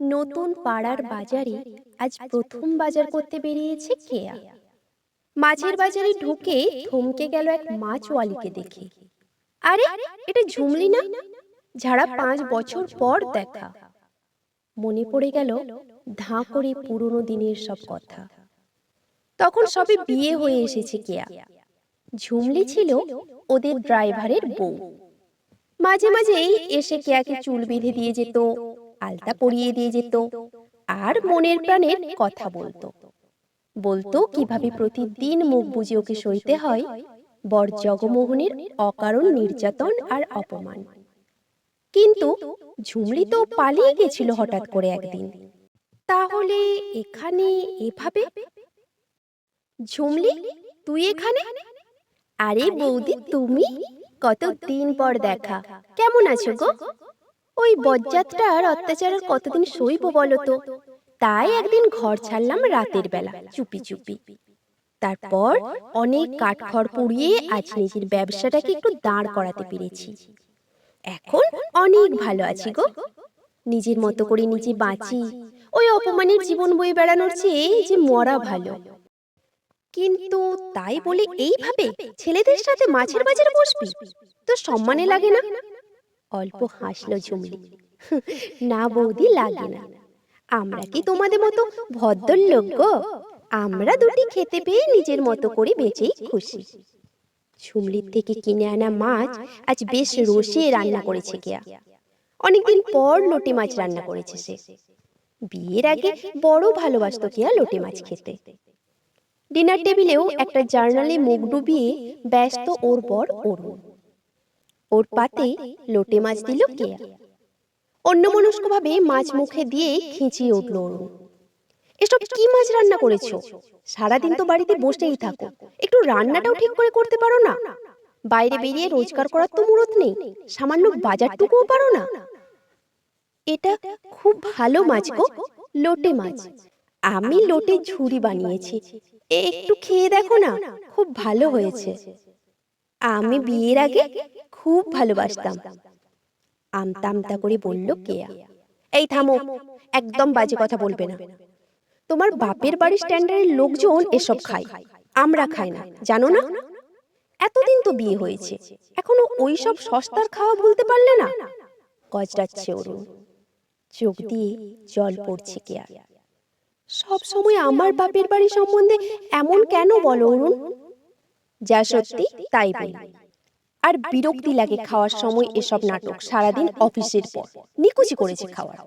নতুন পাড়ার বাজারে আজ প্রথম বাজার করতে বেরিয়েছে কেয়া। মাছের বাজারে ঢুকে থমকে গেল এক মাছওয়ালিকে দেখে। আরে এটা ঝুমলি না? যারা পাঁচ বছর পর দেখা। মনে পড়ে গেল ধাঁ করে পুরনো দিনের সব কথা। তখন সবে বিয়ে হয়ে এসেছে কেয়া। ঝুমলি ছিল ওদের ড্রাইভারের বউ। মাঝে মাঝেই এসে কেয়াকে চুল বেঁধে দিয়ে যেত। আলতা পরিয়ে দিয়ে যেত আর মনের প্রাণের কথা বলতো। বলতো কীভাবে প্রতিদিন মুখ বুঝে ওকে সইতে হয়, বর জগমোহনের অকারণ নির্যাতন আর অপমান। কিন্তু ঝুমলি তো পালিয়ে গেছিল হঠাৎ করে একদিন। তাহলে এখানে এভাবে? ঝুমলি তুই এখানে? আরে বৌদি, তুমি? কত দিন পর দেখা। কেমন আছো গো? ওই বজ্জাতটার অত্যাচারের কতদিন সইব বলো তো? তাই একদিন ঘর ছাড়লাম রাতের বেলা, চুপি চুপি। তারপর অনেক কাঠখড় পুড়িয়ে আজ নিজের ব্যবসাটাকে একটু দাঁড় করাতে পেরেছি। এখন অনেক ভালো আছি গো। নিজের মতো করে নিজে বাঁচি, ওই অপমানের জীবন বয়ে বেড়ানোর চেয়ে যে মরা ভালো। কিন্তু তাই বলে এইভাবে ছেলেদের সাথে মাছের বাজারে বসবি? তো সম্মানে লাগে না? অল্প হাসলো ঝুমলি না বৌদি লাগে না। আমরা কি তোমাদের মতো ভদ্রলোক গো? আমরা দুটি খেতে পেয়ে নিজের মতো করে বেঁচেই খুশি। ঝুমলির থেকে কিনে আনা মাছ আজ বেশ রসিয়ে রান্না করেছে কেয়া অনেকদিন পর লোটে মাছ রান্না করেছে সে। বিয়ের আগে বড় ভালোবাসত কেয়া লোটে মাছ খেতে? ডিনার টেবিলেও একটা জার্নালে মুখ ডুবিয়ে ব্যস্ত ওর বর অরুণ। ওর পাতে লোটে মাছ দিল কেয়া। অন্যমনস্কভাবে মাছ মুখে দিয়ে খিঁচিয়ে উঠল অরুণ এসব কি মাছ রান্না করেছ? সারাদিন তো বাড়িতে বসেই থাকো। একটু রান্নাটাও ঠিক করে করতে পারো না। বাইরে বেরিয়ে রোজগার করার তো মুরত নেই। সামান্য বাজারটুকুও পারো না। এটা খুব ভালো মাছ গো। লোটে মাছ। আমি লোটে ঝুড়ি বানিয়েছি। একটু খেয়ে দেখো না। খুব ভালো হয়েছে। আমি বিয়ের আগে খুব ভালোবাসতাম। আমতা আমতা করে বলল, কেয়া? এই থামো, একদম বাজে কথা বলবে না। তোমার বাপের বাড়ির স্ট্যান্ডার্ডের লোকজন এসব খায়, আমরা খাই না, জানো না? এতদিন তো বিয়ে হয়েছে, এখনও ওই সব সস্তার খাওয়া ভুলতে পারলে না? গজরাচ্ছে অরুণ। চোখ দিয়ে জল পড়ছে কেয়া সব সময় আমার বাপের বাড়ি সম্বন্ধে এমন কেন বলো অরুণ? যা সত্যি, তাই বলি আর বিরক্তি লাগে খাওয়ার সময় এসব নাটক সারাদিন অফিসের পর। নিকুচি করেছে খাওয়ার।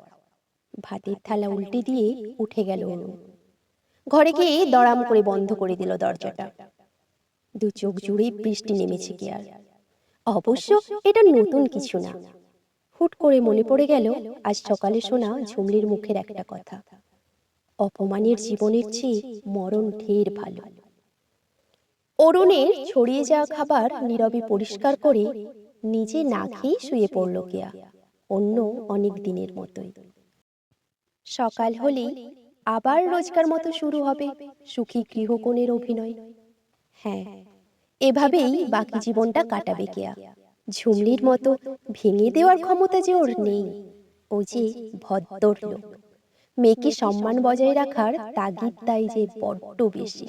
ভাতের থালা উল্টে দিয়ে উঠে গেল অরুণ ঘরে গিয়ে দড়াম করে বন্ধ করে দিল দরজাটা। দু চোখ জুড়ে বৃষ্টি নেমেছে কি আর? অবশ্য এটা নতুন কিছু না। হুট করে মনে পড়ে গেল আজ সকালে শোনা ঝুমলির মুখের একটা কথা। অপমানের জীবনের চেয়ে মরণ ঢের ভালো। অরুণের ছড়িয়ে যাওয়া খাবার নীরবে পরিষ্কার করে নিজে না খেয়ে শুয়ে পড়ল কেয়া। অন্য অনেক দিনের মতোই। সকাল হলেই আবার রোজকার মতো শুরু হবে সুখী গৃহকোণের অভিনয়। হ্যাঁ এভাবেই বাকি জীবনটা কাটাবে কেয়া। ঝুমলির মতো ভেঙে দেওয়ার ক্ষমতা যে ওর নেই। ও যে ভদ্র লোক মেয়েকে সম্মান বজায় রাখার তাগিদ তাই যে বড্ড বেশি।